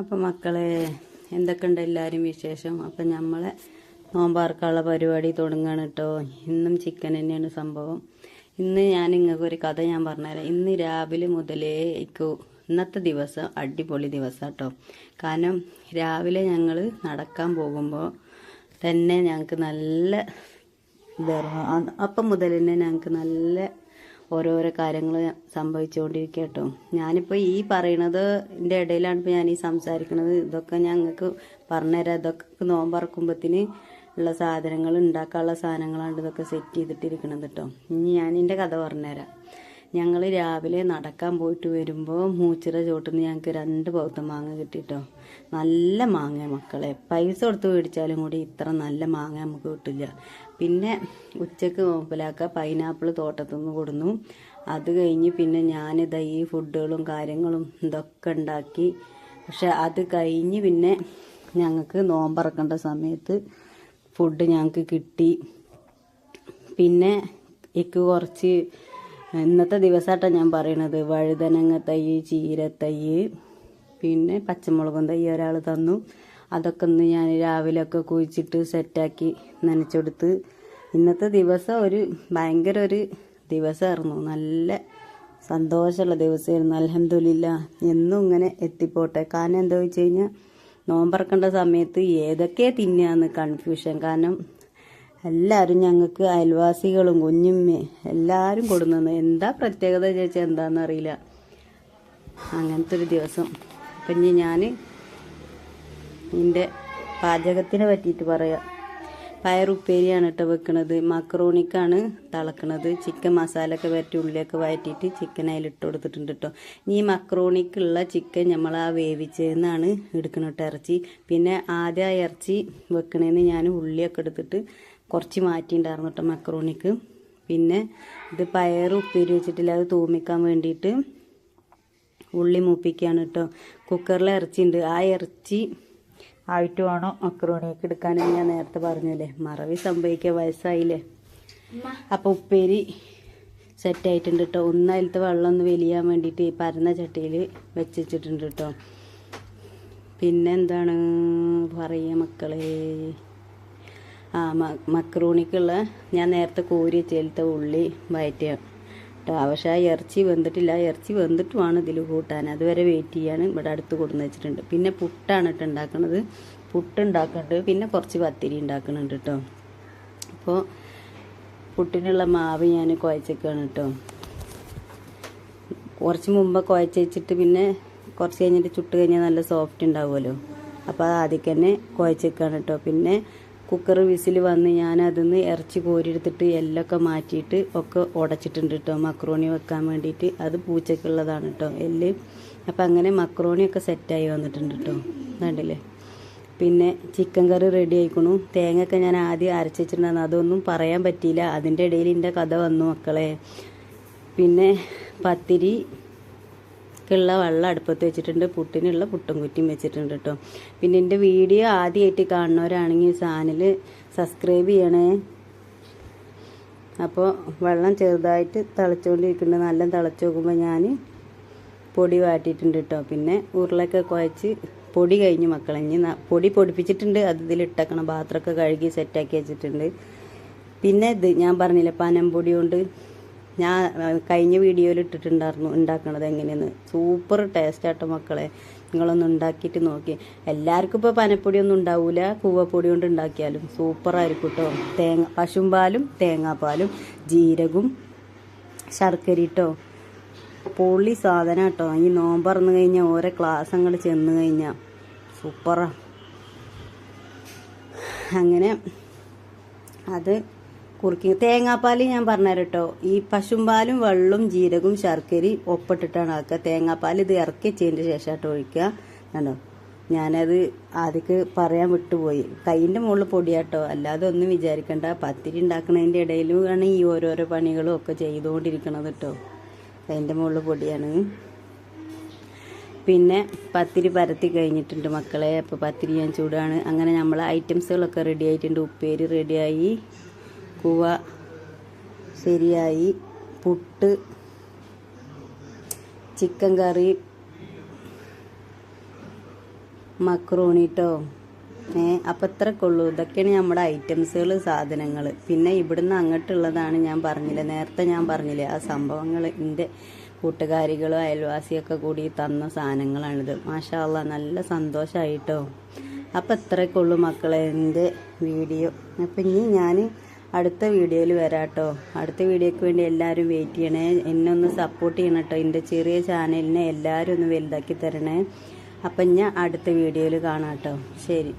അപ്പം മക്കളെ എന്തൊക്കെയുണ്ട് എല്ലാവരും വിശേഷം? അപ്പം നമ്മളെ നോമ്പാർക്കുള്ള പരിപാടി തുടങ്ങുകയാണ് കേട്ടോ ഇന്നും ചിക്കൻ തന്നെയാണ് സംഭവം. ഇന്ന് ഞാൻ നിങ്ങൾക്ക് ഒരു കഥ ഞാൻ പറഞ്ഞുതരാം. ഇന്ന് രാവിലെ മുതലേ എനിക്ക് ഇന്നത്തെ ദിവസം അടിപൊളി ദിവസം കേട്ടോ കാരണം രാവിലെ ഞങ്ങൾ നടക്കാൻ പോകുമ്പോൾ തന്നെ ഞങ്ങൾക്ക് നല്ല ഇതായിരുന്നു അപ്പം മുതൽ തന്നെ ഞങ്ങൾക്ക് നല്ല ഓരോരോ കാര്യങ്ങൾ സംഭവിച്ചുകൊണ്ടിരിക്കുക കേട്ടോ ഞാനിപ്പോൾ ഈ പറയണത് എന്റെ ഇടയിലാണ് ഇപ്പോൾ ഞാൻ ഈ സംസാരിക്കുന്നത് ഇതൊക്കെ ഞങ്ങൾക്ക് പറഞ്ഞുതരാം. ഇതൊക്കെ നോമ്പറക്കുമ്പത്തിന് ഉള്ള സാധനങ്ങൾ ഉണ്ടാക്കാനുള്ള സാധനങ്ങളാണ് ഇതൊക്കെ സെറ്റ് ചെയ്തിട്ടിരിക്കണത് കേട്ടോ ഇനി ഞാൻ എന്റെ കഥ പറഞ്ഞുതരാം. ഞങ്ങൾ രാവിലെ നടക്കാൻ പോയിട്ട് വരുമ്പോൾ മൂച്ചിറ ചോട്ടിൽ നിന്ന് ഞങ്ങൾക്ക് രണ്ട് പൗത്ത മാങ്ങ കിട്ടിട്ടോ നല്ല മാങ്ങ മക്കളെ. പൈസ കൊടുത്ത് മേടിച്ചാലും കൂടി ഇത്ര നല്ല മാങ്ങ നമുക്ക് കിട്ടില്ല. പിന്നെ ഉച്ചയ്ക്ക് നോപ്പിലാക്ക പൈനാപ്പിൾ തോട്ടത്തു നിന്ന് കൊടുന്നു. അത് കഴിഞ്ഞ് പിന്നെ ഞാൻ ഈ ഫുഡുകളും കാര്യങ്ങളും ഇതൊക്കെ ഉണ്ടാക്കി. പക്ഷെ അത് കഴിഞ്ഞ് പിന്നെ ഞങ്ങൾക്ക് നോമ്പറക്കേണ്ട സമയത്ത് ഫുഡ് ഞങ്ങൾക്ക് കിട്ടി. പിന്നെ എനിക്ക് കുറച്ച് ഇന്നത്തെ ദിവസമായിട്ടാണ് ഞാൻ പറയണത്. വഴുതനങ്ങ തൈ ചീരത്തൈ പിന്നെ പച്ചമുളകും തൈ ഒരാൾ തന്നു. അതൊക്കെ ഒന്ന് ഞാൻ രാവിലെയൊക്കെ കുഴിച്ചിട്ട് സെറ്റാക്കി നനച്ചെടുത്ത്. ഇന്നത്തെ ദിവസം ഒരു ഭയങ്കര ഒരു ദിവസമായിരുന്നു. നല്ല സന്തോഷമുള്ള ദിവസമായിരുന്നു. അലഹമില്ല എന്നും ഇങ്ങനെ എത്തിപ്പോട്ടെ. കാരണം എന്താ വെച്ച് കഴിഞ്ഞാൽ നോമ്പറക്കേണ്ട സമയത്ത് ഏതൊക്കെ തിന്നാന്ന് കൺഫ്യൂഷൻ കാരണം എല്ലാവരും ഞങ്ങൾക്ക് അയൽവാസികളും കുഞ്ഞുമ്മേ എല്ലാവരും കൊടുന്നു എന്താ പ്രത്യേകത എന്താണെന്ന് അറിയില്ല. അങ്ങനത്തെ ഒരു ദിവസം. അപ്പം ഇനി ഞാൻ എന്റെ പാചകത്തിനെ പറ്റിയിട്ട് പറയാം. പയറുപ്പേരിയാണ് കേട്ടോ വെക്കണത്. മക്രോണിക്കാണ് തിളക്കണത്. ചിക്കൻ മസാല ഒക്കെ വരട്ടി ഉള്ളിയൊക്കെ വഴറ്റിയിട്ട് ചിക്കൻ അതിലിട്ട് കൊടുത്തിട്ടുണ്ട് കേട്ടോ. ഇനി ഈ മക്രോണിക്കുള്ള ചിക്കൻ നമ്മൾ ആ വേവിച്ചതെന്നാണ് എടുക്കണം കേട്ടോ ഇറച്ചി. പിന്നെ ആദ്യം ആ ഇറച്ചി വെക്കണേന്ന് ഞാൻ ഉള്ളിയൊക്കെ എടുത്തിട്ട് കുറച്ച് മാറ്റിയിട്ടുണ്ടായിരുന്നു കേട്ടോ മക്രോണിക്ക്. പിന്നെ ഇത് പയർ ഉപ്പേരി വെച്ചിട്ടില്ല അത് തൂമിക്കാൻ വേണ്ടിയിട്ട് ഉള്ളി മൂപ്പിക്കുകയാണ് കേട്ടോ. കുക്കറിൽ ഇറച്ചി ഉണ്ട് ആ ഇറച്ചി ആയിട്ട് വേണം മക്രോണിയൊക്കെ എടുക്കാനെന്ന് ഞാൻ നേരത്തെ പറഞ്ഞല്ലേ. മറവി സംഭവിക്കുക വയസ്സായില്ലേ. അപ്പോൾ ഉപ്പേരി സെറ്റായിട്ടുണ്ട് കേട്ടോ ഒന്ന് അതിലത്തെ വെള്ളം ഒന്ന് വലിയാൻ വേണ്ടിയിട്ട് ഈ പരന്ന ചട്ടിയിൽ വെച്ചിട്ടുണ്ട് കേട്ടോ പിന്നെ എന്താണ് പറയുക മക്കളെ? ആ മക്രോണിക്കുള്ള മക്രൂണിക്കുള്ള ഞാൻ നേരത്തെ കോരി ചേലത്തെ ഉള്ളി വയറ്റുക കേട്ടോ. പക്ഷേ ആ ഇറച്ചി വെന്തിട്ടില്ല. ആ ഇറച്ചി വെന്തിട്ട് വേണം ഇതിൽ കൂട്ടാൻ. അതുവരെ വെയിറ്റ് ചെയ്യാണ് ഇവിടെ അടുത്ത് കൊടുന്ന് വെച്ചിട്ടുണ്ട്. പിന്നെ പുട്ടാണ് കേട്ടോ ഉണ്ടാക്കുന്നത് പുട്ട് ഉണ്ടാക്കുന്നുണ്ട് പിന്നെ കുറച്ച് പത്തിരി ഉണ്ടാക്കുന്നുണ്ട് കേട്ടോ. അപ്പോൾ പുട്ടിനുള്ള മാവ് ഞാൻ കുഴച്ചേക്കാണ് കേട്ടോ. കുറച്ച് മുമ്പ് കുഴച്ച് വെച്ചിട്ട് പിന്നെ കുറച്ച് കഴിഞ്ഞിട്ട് ചുട്ട് കഴിഞ്ഞാൽ നല്ല സോഫ്റ്റ് ഉണ്ടാവുമല്ലോ. അപ്പോൾ അത് ആദ്യം തന്നെ കുഴച്ചേക്കാണ് കേട്ടോ. പിന്നെ കുക്കർ വിസിൽ വന്ന് ഞാൻ അതിന്ന് ഇറച്ചി കോരിയെടുത്തിട്ട് എല്ലൊക്കെ മാറ്റിയിട്ട് ഒക്കെ ഉടച്ചിട്ടുണ്ട് കേട്ടോ മക്രോണി വെക്കാൻ വേണ്ടിയിട്ട്. അത് പൂച്ചക്കുള്ളതാണ് കേട്ടോ എല്ല്. അപ്പം അങ്ങനെ മക്രോണിയൊക്കെ സെറ്റായി വന്നിട്ടുണ്ട് കേട്ടോ കണ്ടില്ലേ? പിന്നെ ചിക്കൻ കറി റെഡി ആയിക്കണു. തേങ്ങയൊക്കെ ഞാൻ ആദ്യം അരച്ച് വെച്ചിട്ടുണ്ടായിരുന്നു. അതൊന്നും പറയാൻ പറ്റിയില്ല. അതിന്റെ ഇടയിൽ എന്റെ കഥ വന്നു മക്കളെ. പിന്നെ പത്തിരി ക്കുള്ള വെള്ളം അടുപ്പത്ത് വെച്ചിട്ടുണ്ട് പുട്ടിനുള്ള പുട്ടും കുറ്റിയും വെച്ചിട്ടുണ്ട് കേട്ടോ പിന്നെ എന്റെ വീഡിയോ ആദ്യമായിട്ട് കാണുന്നവരാണെങ്കിൽ ചാനൽ സബ്സ്ക്രൈബ് ചെയ്യണേ. അപ്പോൾ വെള്ളം ചെറുതായിട്ട് തിളച്ചുകൊണ്ടിരിക്കുന്നുണ്ട് നല്ല തിളച്ച് നോക്കുമ്പോൾ ഞാൻ പൊടി വാട്ടിയിട്ടുണ്ട് കേട്ടോ പിന്നെ ഉരുളൊക്കെ കുഴച്ച് പൊടി കഴിഞ്ഞു മക്കളെ. ഇനി പൊടി പൊടിപ്പിച്ചിട്ടുണ്ട്. അത് ഇതിലിട്ടേക്കണം പാത്രമൊക്കെ കഴുകി സെറ്റാക്കി വെച്ചിട്ടുണ്ട്. പിന്നെ ഇത് ഞാൻ പറഞ്ഞില്ലേ പനംപൊടി കൊണ്ട് ഞാൻ കഴിഞ്ഞ വീഡിയോയിൽ ഇട്ടിട്ടുണ്ടായിരുന്നു ഉണ്ടാക്കണത് എങ്ങനെയെന്ന്. സൂപ്പർ ടേസ്റ്റ് ആട്ടോ മക്കളെ. നിങ്ങളൊന്ന് ഉണ്ടാക്കിയിട്ട് നോക്കി. എല്ലാവർക്കും ഇപ്പോൾ പനപ്പൊടിയൊന്നും ഉണ്ടാവില്ല കൂവപ്പൊടി കൊണ്ട് ഉണ്ടാക്കിയാലും സൂപ്പറായിരിക്കും കേട്ടോ തേങ്ങ പശുമ്പാലും തേങ്ങാപ്പാലും ജീരകവും ശർക്കര ഇട്ടോ പൊള്ളി സാധനം കേട്ടോ ഈ നോമ്പറന്ന് കഴിഞ്ഞാൽ ഓരോ ക്ലാസ് ചെന്ന് കഴിഞ്ഞാൽ സൂപ്പറാ അങ്ങനെ അത് കുറുക്കി. തേങ്ങാപ്പാൽ ഞാൻ പറഞ്ഞു കേട്ടോ ഈ പശുമ്പാലും വെള്ളവും ജീരകവും ശർക്കരയും ഒപ്പിട്ടിട്ടാണ് ആക്കുക. തേങ്ങാപ്പാൽ ഇത് ഇറക്കി വെച്ചതിന്റെ ശേഷമായിട്ട് ഒഴിക്കുക. കണ്ടോ? ഞാനത് ആദ്യക്ക് പറയാൻ വിട്ടുപോയി. കൈയിന്റെ മുകളിൽ പൊടിയാട്ടോ. അല്ലാതെ ഒന്നും വിചാരിക്കണ്ട. പത്തിരി ഉണ്ടാക്കുന്നതിന്റെ ഇടയിലുമാണ് ഈ ഓരോരോ പണികളും ഒക്കെ ചെയ്തുകൊണ്ടിരിക്കണത് കേട്ടോ കൈന്റെ മുകളിൽ പൊടിയാണ്. പിന്നെ പത്തിരി പരത്തി കഴിഞ്ഞിട്ടുണ്ട് മക്കളെ. അപ്പോൾ പത്തിരി ഞാൻ ചൂടാണ്. അങ്ങനെ നമ്മൾ ഐറ്റംസുകളൊക്കെ റെഡി ആയിട്ടുണ്ട്. ഉപ്പേരി റെഡിയായി കൂവ ശരിയായി. പുട്ട്. ചിക്കൻ കറി. മക്രോണിട്ടോ ഏ അപ്പം ഇത്രയൊക്കെ ഉള്ളൂ ഇതൊക്കെയാണ് നമ്മുടെ ഐറ്റംസുകൾ സാധനങ്ങൾ പിന്നെ ഇവിടുന്ന് അങ്ങോട്ടുള്ളതാണ് ഞാൻ പറഞ്ഞില്ല. നേരത്തെ ഞാൻ പറഞ്ഞില്ലേ ആ സംഭവങ്ങൾ എന്റെ കൂട്ടുകാരികളും അയൽവാസിയൊക്കെ കൂടി തന്ന സാധനങ്ങളാണിത്. മാഷാല്ല നല്ല സന്തോഷമായിട്ടോ അപ്പം ഇത്രയൊക്കെ ഉള്ളൂ മക്കളെ എന്റെ വീഡിയോ. അപ്പം ഇനി ഞാൻ അടുത്ത വീഡിയോയിൽ വരാട്ടോ. അടുത്ത വീഡിയോയ്ക്ക് വേണ്ടി എല്ലാവരും വെയിറ്റ് ചെയ്യണേ. എന്നെ ഒന്ന് സപ്പോർട്ട് ചെയ്യണം കേട്ടോ എന്റെ ചെറിയ ചാനലിനെ എല്ലാവരും ഒന്ന് വലുതാക്കി തരണേ. അപ്പം ഞാൻ അടുത്ത വീഡിയോയിൽ കാണാം കേട്ടോ ശരി.